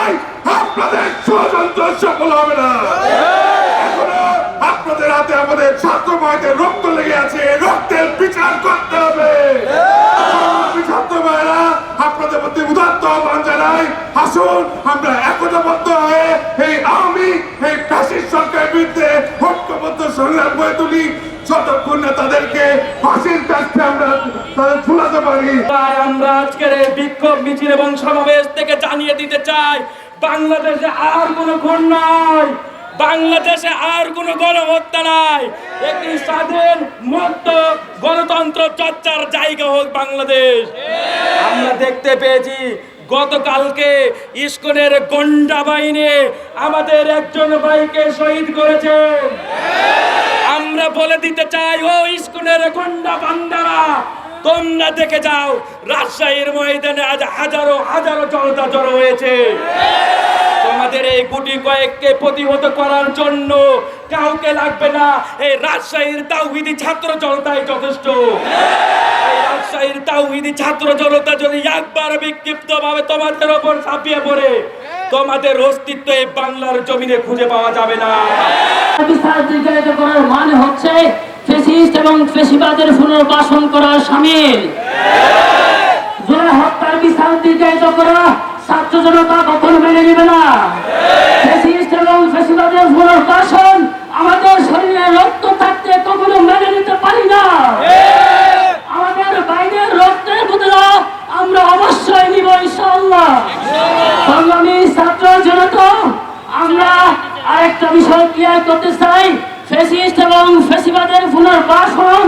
নাই আপনাদের ষড়যন্ত্র সফল হবে না। এখনও আপনাদের হাতে আমাদের ছাত্র ভাইদের রক্ত লেগে আছে। রক্তের বিচার করতে হবে। ছাত্র ভাইরা আপনাদের প্রতি উদাত্ত আহ্বান জানাই। আসুন, আমরা একতাবদ্ধ হয়ে এই আওয়ামী, এই ফ্যাসিস্ট সরকারের বিরুদ্ধে ঐক্যবদ্ধ সংগ্রাম করে তুলি। যতক্ষণ না তাদেরকে ফাঁসির কাছে আমরা তাদের ঝুলাতে পারি তাই আমরা আজকের এই বিক্ষোভ মিছিল এবং সমাবেশ থেকে জানিয়ে দিতে চাই, বাংলাদেশে আর কোনো খুন নাই। বাংলাদেশে আর কোনো গণহত্যা নাই। একটি স্বাধীন, মুক্ত গণতন্ত্র চর্চার জায়গা হোক বাংলাদেশ। আমরা দেখতে পেয়েছি, গতকালকে ইস্কনের গন্ডা বাহিনী আমাদের একজন ভাইকে শহীদ করেছে। আমরা বলে দিতে চাই, ও ইস্কুনের গন্ডা বান্দারা তোমরা দেখে যাও, রাজশাহীর ময়দানে আজ হাজারো হাজারো জনতা জড়ো হয়েছে। তোমাদের এই গুটি কয়েককে প্রতিহত করার জন্য কাউকে লাগবে না। এই রাজশাহীর তাওহিদি ছাত্র জনতাই যথেষ্ট। রাজশাহীর তাওহিদি ছাত্র জনতা যদি একবার বিক্ষিপ্ত ভাবে তোমাদের ওপর ছাপিয়ে পড়ে, তোমাদের অস্তিত্ব এই বাংলার জমিনে খুঁজে পাওয়া যাবে না। মানে হচ্ছে ফেসিস্ট এবং ফেসিবাদের পুনর্বাসন করা সামিল। জোরে হত্যার বিচার দীর্ঘায়িত করা ছাত্র জনতা কখনো মেনে নেবে না। ফেসিস্ট এবং ফেসিবাদের পুনর্বাসন আমাদের শরীরে রক্ত থাকতে কখনো মেনে নিতে পারি না। আমাদের বাইরের রক্তের বদলা আমরা অবশ্যই নিব ইনশাআল্লাহ। সংগ্রামী ছাত্র জনতা, আমরা আরেকটা বিষয় ক্লিয়ার করতে চাই। ফেসিস্ট এবং ফেসিবাদের পুনর্বাসন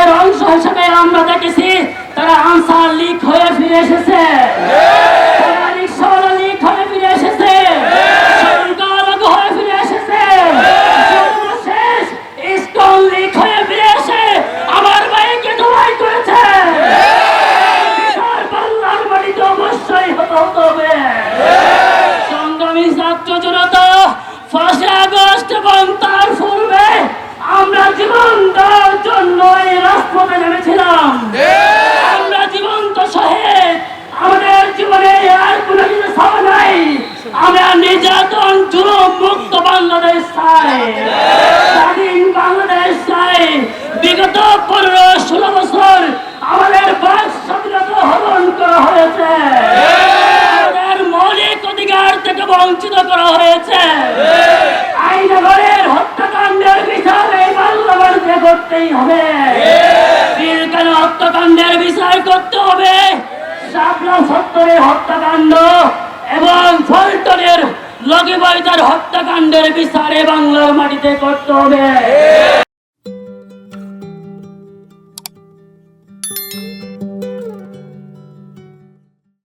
এর অংশ হিসেবে আমরা দেখেছি, তারা আনসার লিক হয়ে ফিরে এসেছে। তারা রিক্সাওয়ালা লিক হয়ে ফিরে এসেছে। সংখ্যালঘু নেমেছিলাম আমরা জীবন্ত শহীদ আমাদের জীবনে আর কোনো কিছু সব নাই। আমরা নির্যাতন জুলুম মুক্ত বাংলাদেশ চাই স্বাধীন বাংলাদেশ চাই বিগত পনেরো ষোলো বছর আমাদের বাক স্বাধীনতা হরণ করা হয়েছে আমাদের মৌলিক অধিকার থেকে বঞ্চিত করা হয়েছে আইনগরের হত্যাকাণ্ডের বিচার এই বাংলা বাড়িতে করতেই হবে বীরকান বিচার করতে হবে। শাপলা সত্তরের হত্যাকাণ্ড এবং ফলটনের লগিবাইদার হত্যাকাণ্ডের বিচারে বাংলার মাটিতে করতে হবে।